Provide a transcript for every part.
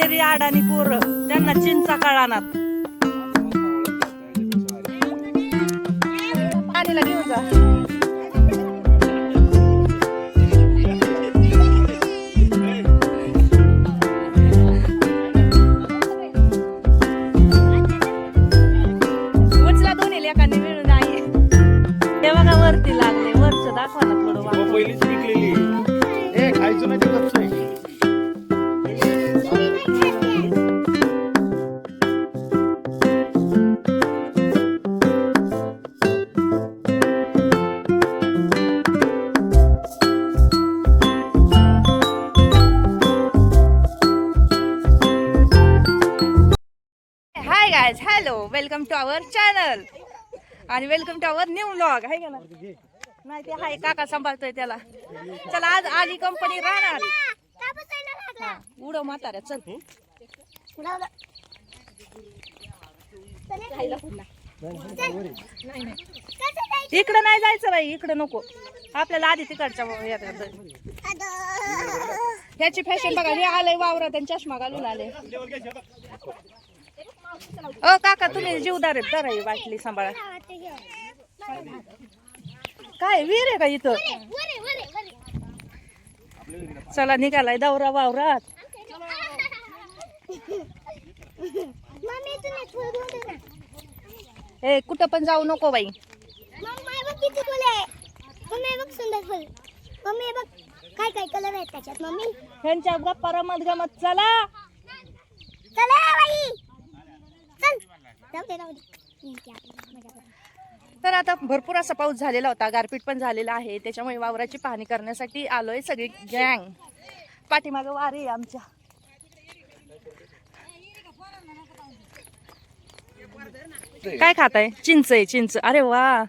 पुणेरी आडानी पोर त्यांना चिंचा कळानात. घेऊन जा. वरती लागले. वरच दाखवा ना थोडं. पहिलीच विकलेली हे खायचं नाही ते guys hello welcome to our channel आणि welcome to our new vlog आहे का ना? नाही ते हाय काका सांभाळतोय त्याला. चला आज आली कंपनी राहणार. उडव म्हाताऱ्या चल. इकडं नाही जायचं बाई इकडं नको. आपल्याला आधी तिकडच्या ह्याची फॅशन बघा हे आलंय वावरात आणि चष्मा घालून आले अ काका तुम्ही जीवदार आहेत जरा ही बाटली सांभाळा. काय विहीर आहे का इथं? चला निघालाय दौरा वावरात. ए कुठं पण जाऊ नको बाई. काय काय कलर आहेत त्याच्यात मम्मी? ह्यांच्या गप्पा रमत गमत चला. चला बाई चल जाऊ दे जाऊ दे ठीक आहे, मजा करू. तर आता भरपूर असा पाऊस झालेला होता गारपीट पण झालेला आहे. त्याच्यामुळे वावराची पाहणी करण्यासाठी आलोय सगळी गँग. पाठीमागं वारी आमच्या. काय खाताय? चिंच आहे चिंच. अरे वा.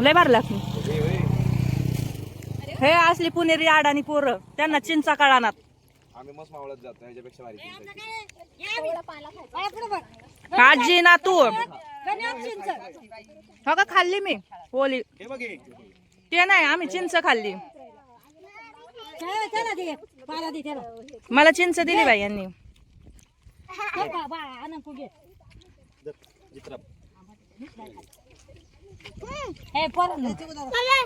लय बार लागते हे. हे. असली पुणेरी आडानी पोरं त्यांना चिंचा कळानात आम्ही मस्त मावळत जातो ह्याच्यापेक्षा भारी चिंच आहे. आजी ना तू. हो का खाल्ली मी? ओली हे बघ हे. ते नाही आम्ही चिंच खाल्ली. मला चिंच दिली बाई यांनी. जित्रा. मला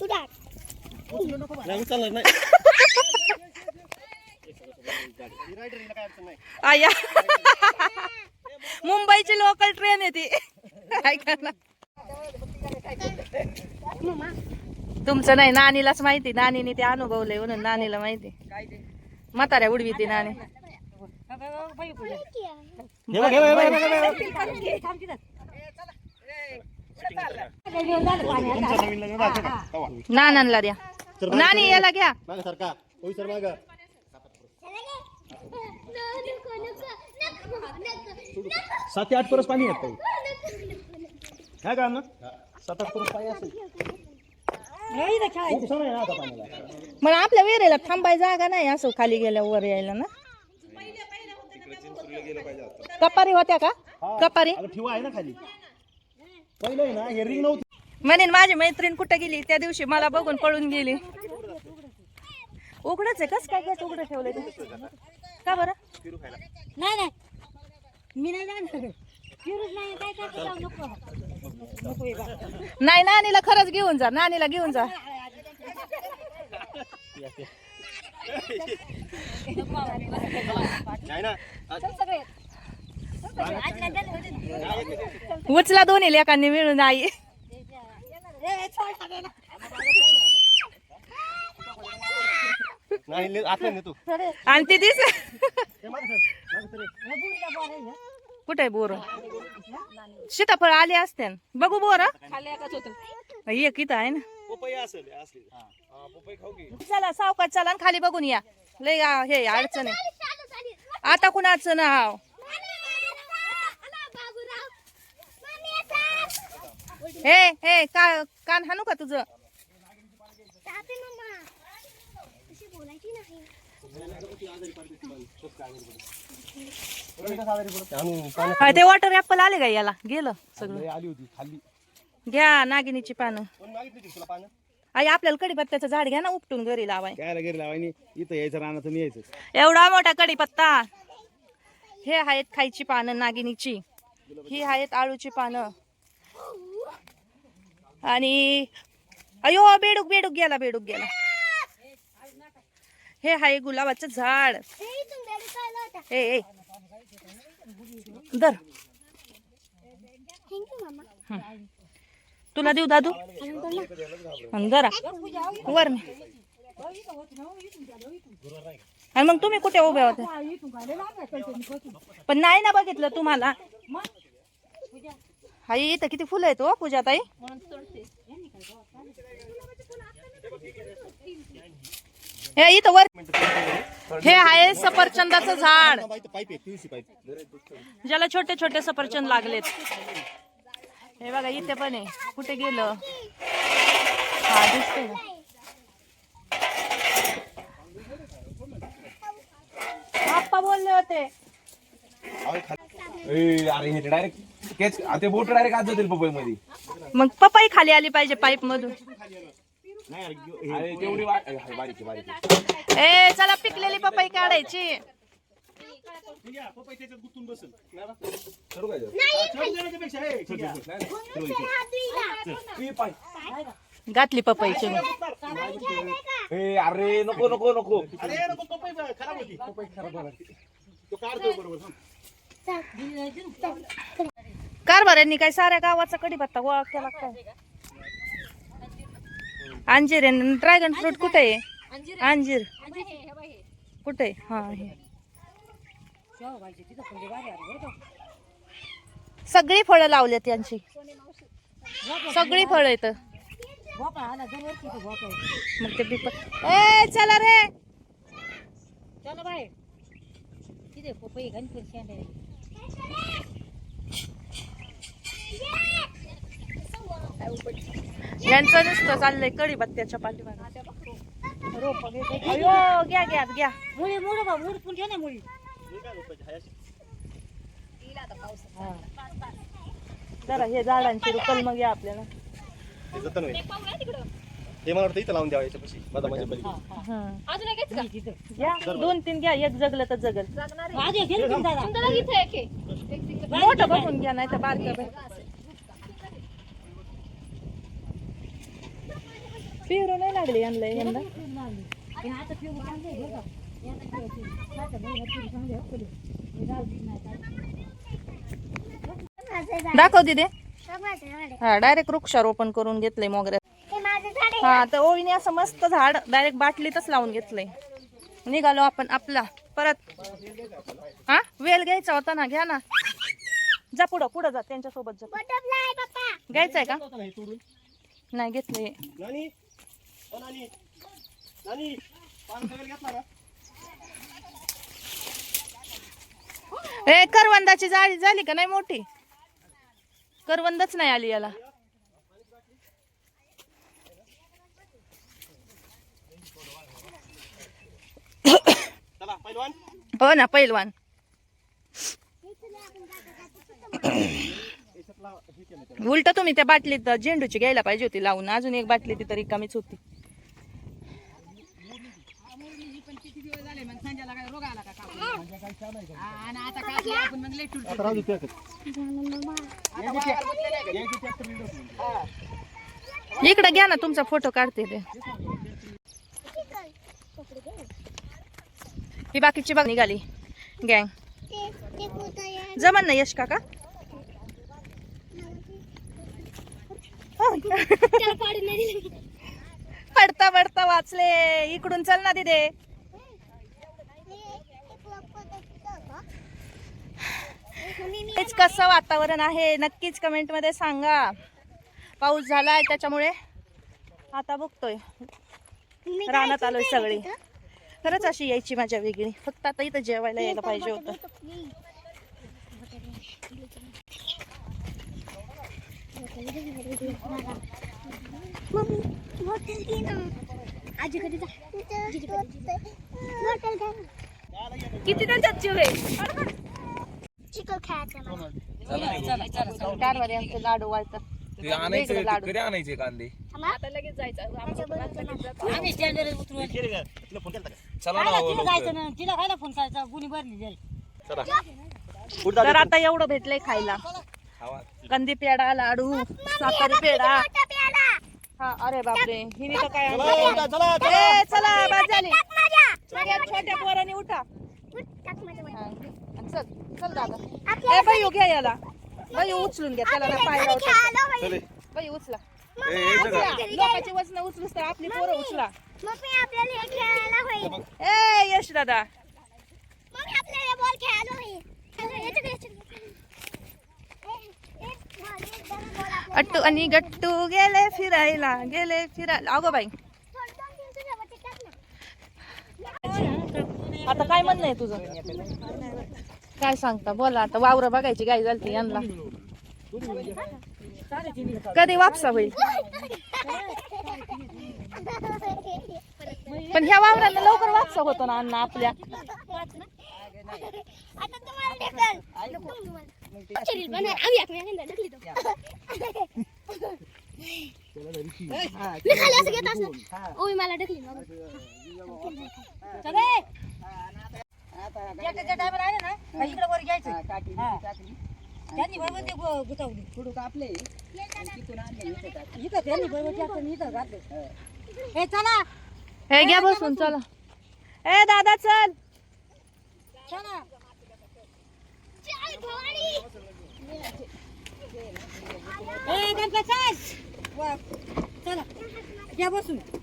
तुझा नाही उचलणार नाही आया. मुंबईची लोकल ट्रेन आहे ती. ऐका ना तुमचं नाही नानीलाच माहिती. नानीने ते अनुभवलंय म्हणून नानीला माहिती. म्हाताऱ्या उडवी ती? कवा? नानांना द्या. नानी याला घ्या. मागं सरका. होय सर मागं. सात ते आठ परस पाणी येत काय का ना? सात आठ परस पाणी असेल. मग आपल्या विहिरीला थांबाय जागा नाही असं खाली गेल्यावर वर यायला ना. कपारी होत्या का? कपारी? ठेवा आहे ना खाली. पहिलं ना हे रिंग नव्हती. म्हणेन माझी मैत्रीण कुठं गेली? त्या दिवशी मला बघून पळून गेली. उघडच आहे. कस काय काय उघडं ठेवलंय तू? का बरं? नाही नाही. मी नाही जाणार. फिरूच नाही. काय करतो जाऊ नको. नको हे बघ. नाही नानीला खरंच घेऊन जा. नानीला घेऊन जा. उचला दोन्ही लेखांनी मिळून आई. नाही आणि ती दिस. कुठे बोर? सीताफळ आले असते बघू बोर. एक इथं आहे ना. पपई असेल असली. पपई खाऊ की चला सावकाश चला आणि खाली बघून या. लय हे अडचण आहे. आता कुणाचं नाव? हे हे का कान हाणू का तुझं? हा, ते वॉटर ऍपल आले का याला? गेलं सगळं. आली होती खाल्ली. घ्या नागिनीची पानं. आई आपल्याला कडीपत्त्याचं झाड घ्या ना उपटून घरी लावाय. काय घरी लावायनी इथं यायचं रानातून यायचं. एवढा मोठा कडीपत्ता. हे आहेत खायची पानं नागिनीची. ही आहेत आळूची पानं. आणि अयो बेडूक बेडूक गेला बेडूक गेला. हे आहे गुलाबाचं झाड. ए दर तुला देऊ दादू? हं, जरा वर मी आणि मग तुम्ही कुठे उभे होते? पण नाही ना बघितलं तुम्हाला. हाय इथं किती फुलं आहेत हो पूजा ताई हे इथं वर हे आहे सफरचंदाचं झाड. ज्याला छोटे छोटे सफरचंद लागलेत. हे बघा इथे पण आहे. कुठे गेलं? हा दिसतंय ना. बोलले होते. अरे हे डायरेक्ट तेच ते बोट डायरेक्ट आज जातील पपई मध्ये मग पपई खाली आली पाहिजे पाईप मधून नाही अरे, अरे तेवढी वा- अरे, बारीक आहे, बारीक आहे. ए चला पिकलेली पपई काढायची ठीक आहे, पपई त्याच्यात गुंतून बसेल. करू काय ते? हा, चढ देण्यापेक्षा, हे, ठीक आहे. नाही, नाही. ठेव इथे. ए, पाय. घातली पपईची ए, अरे नको नको नको कारभाऱ्यांनी काय साऱ्या गावाचा कडीपत्ता गोळा केला काय अंजीर आहे. ड्रॅगन फ्रूट कुठे आहे? अंजीर कुठे आहे? हा हे. सगळी फळं लावल्यात यांची. सगळी फळं येत मग ते बिप ए चला रे. चला बाय तिथे पपई गणपती शेंडे यांचं नुसतं चाललंय कडीपत्त्याच्या पाठीमागे. अयो घ्या घ्या घ्या. मुळी मुळ बा मुळ पण घे ना मुळी. जरा हे झाडांची रुकल मग या आपल्याला. हे मला वाटतं इथं लावून द्यावं याच्यापाशी. बदामाच्या पलीकडे हं. घ्या दोन तीन घ्या. एक जगलं तर जगल. दादा मोठं बघून घ्या नाही तर बारकं. पेरू नाही लागले यांना यंदा आता चांगले का चांगले हो. हे जाऊ दे, नाही चालत. दाखव दिदे. हा डायरेक्ट वृक्षारोपण करून घेतलंय मोगऱ्या हा तर ओळीने असं मस्त झाड डायरेक्ट बाटलीतच लावून घेतलंय. निघालो आपण आपला परत. हा? वेल घ्यायचा होता ना घ्या ना. जा पुढं पुढं जा त्यांच्यासोबत जा घ्यायचंय का? नाही घेतलंय. नानी. ओ नानी. नानी. पान सगळं घेतला ना ए करवंदाची जाळी झाली का नाही मोठी? करवंदच नाही आली याला. हो ना पैलवान उलट तुम्ही त्या बाटलीत झेंडूची घ्यायला पाहिजे होती लावून. अजून एक बाटली ती तरी कमीच होती. इकडे घ्या ना तुमचा फोटो काढते ते. ही बाकीची बघ निघाली. गँग. जमन ना यश काका. पडता पडता वाचले. इकडून चल ना तिथे तेच कसं वातावरण आहे? नक्कीच कमेंटमध्ये सांगा. पाऊस झालाय त्याच्यामुळे. आता बघतोय. रानात आलोय सगळी. खरंच अशी यायची मजा वेगळी. फक्त आता इथं जेवायला यायला पाहिजे होतं. किती त्याच्यात जीव आहे? कारवारी आमचे लाडू वाळतात ते आणायचे कांदे? आता लगेच जायचं. आमचं घरात लगेच जातो. आम्ही स्टँडवर उतरू केले का तुला फोन केला चला तिला. जायचं ना तिला खायला फोन करायचा गुणी भरली जाईल चला. पुढे तर आता एवढं भेटलंय खायला. खावा. कंदी पेढा लाडू साखर पेढा. हा अरे बापरे हिने तर काय आणलं? चला ए, चला बाद झाली सगळ्यात छोट्या पोराने उठा. हा, आणि चल चल दादा. ए बाई घ्या याला. बाई उचलून घ्या त्याला ना पाय चल. ए. बाई उचला? लोकांची वचन उचलूस तर आपली पोरं उचला. मम्मी आपल्याला हे खेळायला होईल. ए यश दादा. मम्मी आपल्याला बॉल खेळायला होईल. अट्टू आणि गट्टू गेले फिरायला गेले फिरायला. अगो बाई. आता काय म्हणणं आहे तुझं? काय सांगता? बोला आता. वावर बघायची गाय झाली यांना. कधी वापसा होईल? पण ह्या वावरांना लवकर वापसा होतो ना अण्णा आपल्या. मला ढकली ना इकडे वर घ्यायचं. त्यांनी गुतावली. हे चला घ्या बसून चला. ए दादा चल.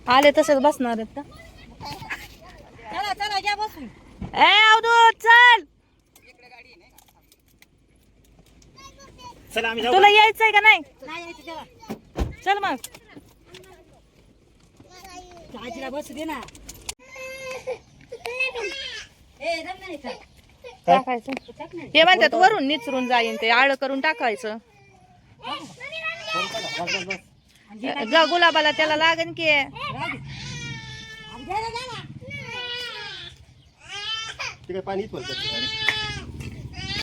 आले तसेच बसणार आहेत का? चला चला घ्या बसून. ए अवधूत चल. चला आम्ही जाऊ तुला यायचंय का नाही? यायचं चल मग. आजीला बसू दे ना. टाकायचं. हे म्हणतात वरून निचरून जाईन ते आळ करून टाकायचं. ग- गुलाबाला त्याला लागन की. पाणी इथं